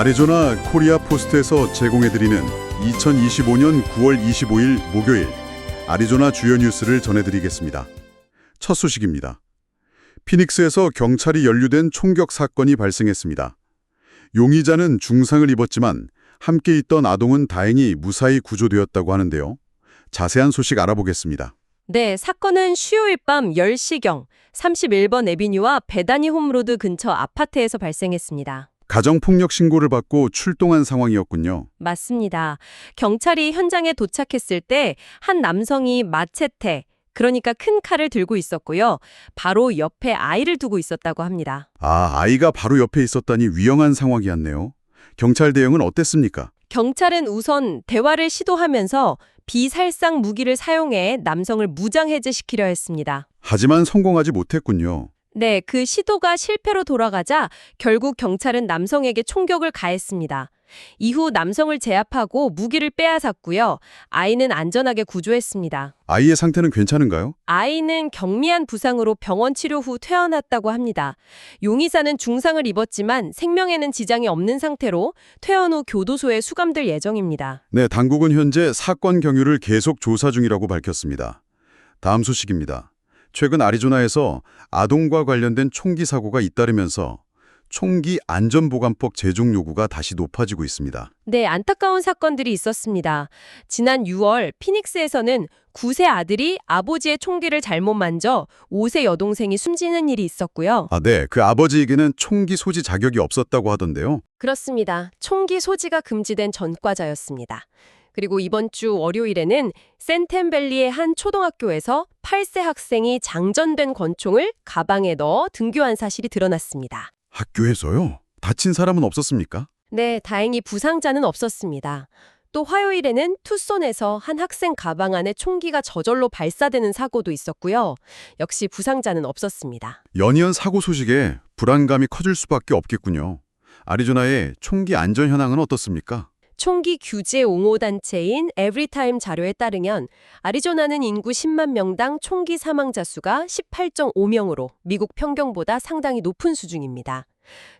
아리조나 코리아 포스트에서 제공해드리는 2025년 9월 25일 목요일 아리조나 주요 뉴스를 전해드리겠습니다. 첫 소식입니다. 피닉스에서 경찰이 연루된 총격 사건이 발생했습니다. 용의자는 중상을 입었지만 함께 있던 아동은 다행히 무사히 구조되었다고 하는데요. 자세한 소식 알아보겠습니다. 네, 사건은 수요일 밤 10시경 31번 에비뉴와 베다니 홈로드 근처 아파트에서 발생했습니다. 가정폭력 신고를 받고 출동한 상황이었군요. 맞습니다. 경찰이 현장에 도착했을 때 한 남성이 마체테, 그러니까 큰 칼을 들고 있었고요. 바로 옆에 아이를 두고 있었다고 합니다. 아, 아이가 바로 옆에 있었다니 위험한 상황이었네요. 경찰 대응은 어땠습니까? 경찰은 우선 대화를 시도하면서 비살상 무기를 사용해 남성을 무장해제시키려 했습니다. 하지만 성공하지 못했군요. 네, 그 시도가 실패로 돌아가자 결국 경찰은 남성에게 총격을 가했습니다. 이후 남성을 제압하고 무기를 빼앗았고요. 아이는 안전하게 구조했습니다. 아이의 상태는 괜찮은가요? 아이는 경미한 부상으로 병원 치료 후 퇴원했다고 합니다. 용의자는 중상을 입었지만 생명에는 지장이 없는 상태로 퇴원 후 교도소에 수감될 예정입니다. 네, 당국은 현재 사건 경위를 계속 조사 중이라고 밝혔습니다. 다음 소식입니다. 최근 아리조나에서 아동과 관련된 총기 사고가 잇따르면서 총기 안전보관법 제정 요구가 다시 높아지고 있습니다. 네, 안타까운 사건들이 있었습니다. 지난 6월 피닉스에서는 9세 아들이 아버지의 총기를 잘못 만져 5세 여동생이 숨지는 일이 있었고요. 아, 네. 그 아버지에게는 총기 소지 자격이 없었다고 하던데요. 그렇습니다. 총기 소지가 금지된 전과자였습니다. 그리고 이번 주 월요일에는 센템밸리의 한 초등학교에서 8세 학생이 장전된 권총을 가방에 넣어 등교한 사실이 드러났습니다. 학교에서요? 다친 사람은 없었습니까? 네, 다행히 부상자는 없었습니다. 또 화요일에는 투손에서 한 학생 가방 안에 총기가 저절로 발사되는 사고도 있었고요. 역시 부상자는 없었습니다. 연이은 사고 소식에 불안감이 커질 수밖에 없겠군요. 아리조나의 총기 안전 현황은 어떻습니까? 총기 규제 옹호 단체인 에브리타임 자료에 따르면 아리조나는 인구 10만 명당 총기 사망자 수가 18.5명으로 미국 평균보다 상당히 높은 수준입니다.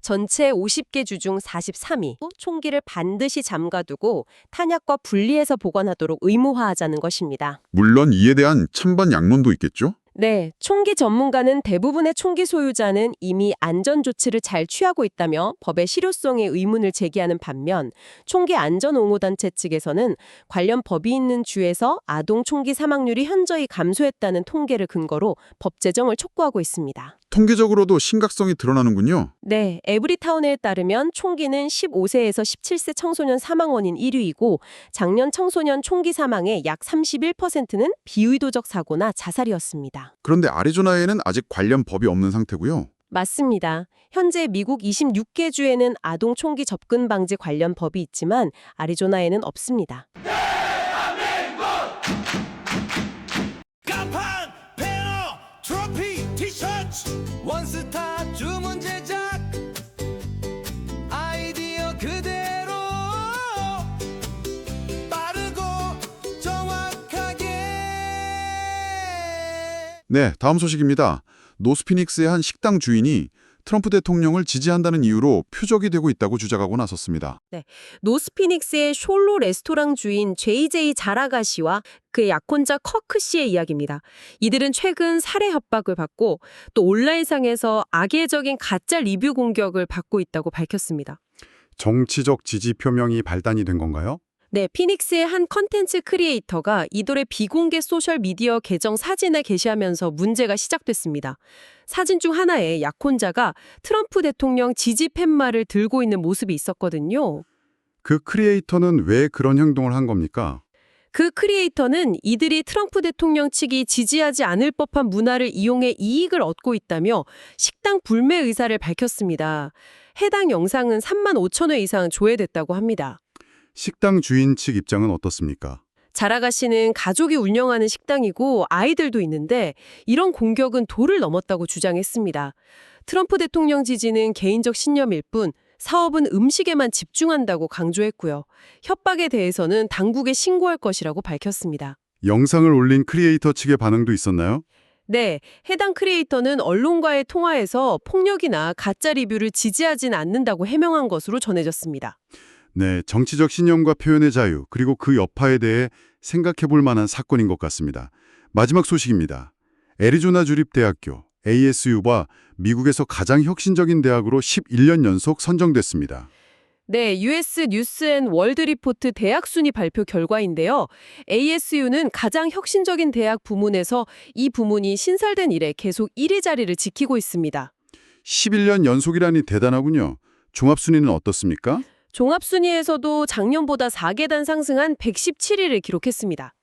전체 50개 주 중 43위 총기를 반드시 잠가두고 탄약과 분리해서 보관하도록 의무화하자는 것입니다. 물론 이에 대한 찬반 양론도 있겠죠? 네, 총기 전문가는 대부분의 총기 소유자는 이미 안전 조치를 잘 취하고 있다며 법의 실효성에 의문을 제기하는 반면 총기 안전 옹호 단체 측에서는 관련 법이 있는 주에서 아동 총기 사망률이 현저히 감소했다는 통계를 근거로 법 제정을 촉구하고 있습니다. 통계적으로도 심각성이 드러나는군요. 네, 에브리타운에 따르면 총기는 15세에서 17세 청소년 사망 원인 1위이고 작년 청소년 총기 사망의 약 31%는 비의도적 사고나 자살이었습니다. 그런데 아리조나에는 아직 관련 법이 없는 상태고요. 맞습니다. 현재 미국 26개 주에는 아동 총기 접근 방지 관련 법이 있지만 아리조나에는 없습니다. 원스타 주문 제작. 아이디어 그대로. 빠르고 정확하게. 네, 다음 소식입니다. 노스피닉스의 한 식당 주인이 트럼프 대통령을 지지한다는 이유로 표적이 되고 있다고 주장하고 나섰습니다. 노스피닉스의 숄로 레스토랑 주인 JJ 자라가 씨와 그의 약혼자 커크 씨의 이야기입니다. 이들은 최근 살해 협박을 받고 또 온라인상에서 악의적인 가짜 리뷰 공격을 받고 있다고 밝혔습니다. 정치적 지지 표명이 발단이 된 건가요? 네, 피닉스의 한 컨텐츠 크리에이터가 이들의 비공개 소셜 미디어 계정 사진을 게시하면서 문제가 시작됐습니다. 사진 중 하나에 약혼자가 트럼프 대통령 지지 팻말을 들고 있는 모습이 있었거든요. 그 크리에이터는 왜 그런 행동을 한 겁니까? 그 크리에이터는 이들이 트럼프 대통령 측이 지지하지 않을 법한 문화를 이용해 이익을 얻고 있다며 식당 불매 의사를 밝혔습니다. 해당 영상은 3만 5천 회 이상 조회됐다고 합니다. 식당 주인 측 입장은 어떻습니까? 자라가 씨는 가족이 운영하는 식당이고 아이들도 있는데 이런 공격은 도를 넘었다고 주장했습니다. 트럼프 대통령 지지는 개인적 신념일 뿐 사업은 음식에만 집중한다고 강조했고요. 협박에 대해서는 당국에 신고할 것이라고 밝혔습니다. 영상을 올린 크리에이터 측의 반응도 있었나요? 네, 해당 크리에이터는 언론과의 통화에서 폭력이나 가짜 리뷰를 지지하진 않는다고 해명한 것으로 전해졌습니다. 네, 정치적 신념과 표현의 자유, 그리고 그 여파에 대해 생각해 볼 만한 사건인 것 같습니다. 마지막 소식입니다. 애리조나 주립대학교 ASU가 미국에서 가장 혁신적인 대학으로 11년 연속 선정됐습니다. 네, US 뉴스 앤 월드 리포트 대학 순위 발표 결과인데요. ASU는 가장 혁신적인 대학 부문에서 이 부문이 신설된 이래 계속 1위 자리를 지키고 있습니다. 11년 연속이라니 대단하군요. 종합순위는 어떻습니까? 종합순위에서도 작년보다 4계단 상승한 117위를 기록했습니다.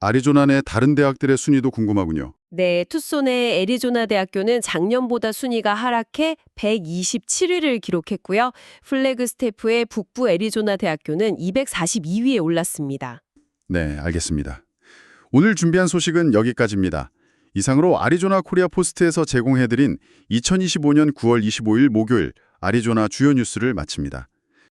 아리조나 내 다른 대학들의 순위도 궁금하군요. 네, 투손의 애리조나 대학교는 작년보다 순위가 하락해 127위를 기록했고요. 플래그 스태프의 북부 애리조나 대학교는 242위에 올랐습니다. 네, 알겠습니다. 오늘 준비한 소식은 여기까지입니다. 이상으로 아리조나 코리아 포스트에서 제공해드린 2025년 9월 25일 목요일 아리조나 주요 뉴스를 마칩니다.